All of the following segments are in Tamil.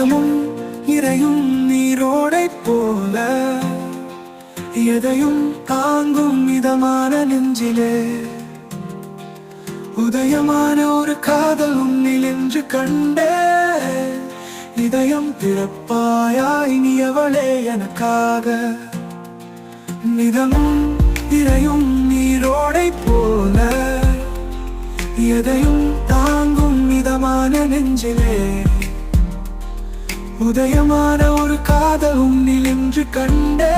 உலகமும் இறையும் நீரோடை போல. எதையும் தாங்கும் மிதமான நெஞ்சிலே. உதயமான ஒரு காதல் உன்னில் என்று கண்டே இதயம் பிறப்பாயா இனியவளே எனக்காக. நிதமும் இறையும் நீரோடை போல. எதையும் தாங்கும் மிதமான நெஞ்சிலே. உதயமான ஒரு காதல் உன்னில் என்று கண்டே.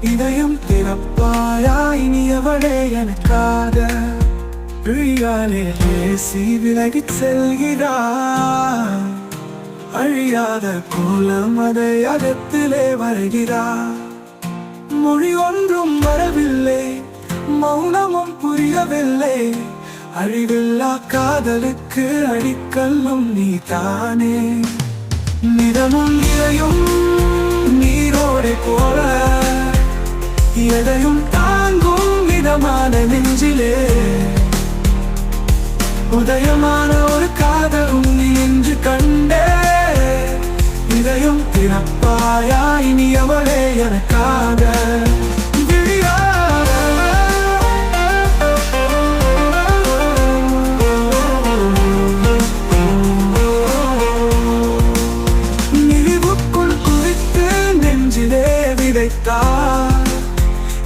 இதயம் திறப்பாயா இனியவளே எனக்காக பிழியாலே பேசி விலகி செல்கிறாய். அழியாத கோலம் அதை அகத்திலே வருகிறார் மொழி ஒன்றும் வரவில்லை மௌனமும் புரியவில்லை. அழிவில்லா காதலுக்கு அடிக்கல்லும் நீ தானே. நிறமும் இறையும் நீரோடை போல. எதையும் தாங்கும் மிதமான நெஞ்சிலே. உதயமான ஒரு காதலும் நீ என்று கண்டே. இதயம் திறப்பாயா இனி அவளே எனக்காக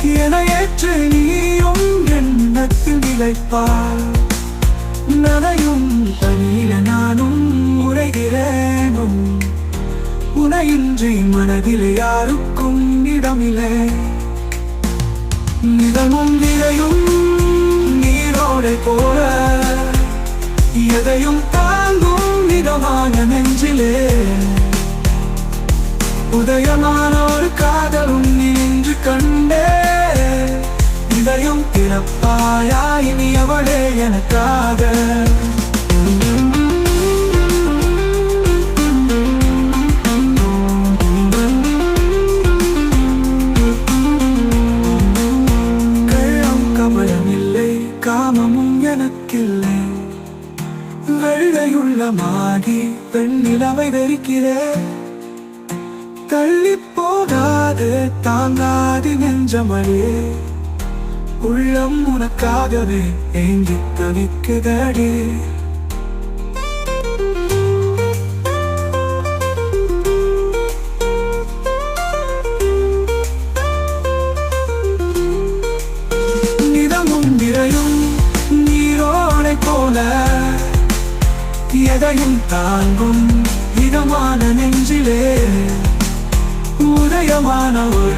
என ஏற்று நீயும் எண்ணத்தில் விளைப்பார் நனையும் தனியில நானும் உரைகிறேனும். உனையின்றி மனதில் யாருக்கும் இடமில்லை. நிதமும் விரையும் நீரோடை போல. எதையும் தாங்கும் நிதமான நெஞ்சிலே. உதயமான ஒரு காதலும் நின்று கண்டே. இதயம் திறப்பாயா? இனி அவளே எனக்காக. கள்ளம் கபலம் இல்லை காமமும் எனக்கில்லை. வெள்ளையுள்ள மாடி பெண்ணிலவை வெறுக்கிறேன் தள்ளி போகாது தாங்காது நெஞ்சமழே உள்ளம் உனக்காகவே ஏங்கி தவிக்குதடி நிதமும் நிறையும் நீரோடை போல எதையும் தாங்கும் இதமான நெஞ்சிலே உதயமான ஒரு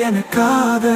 எனக்காக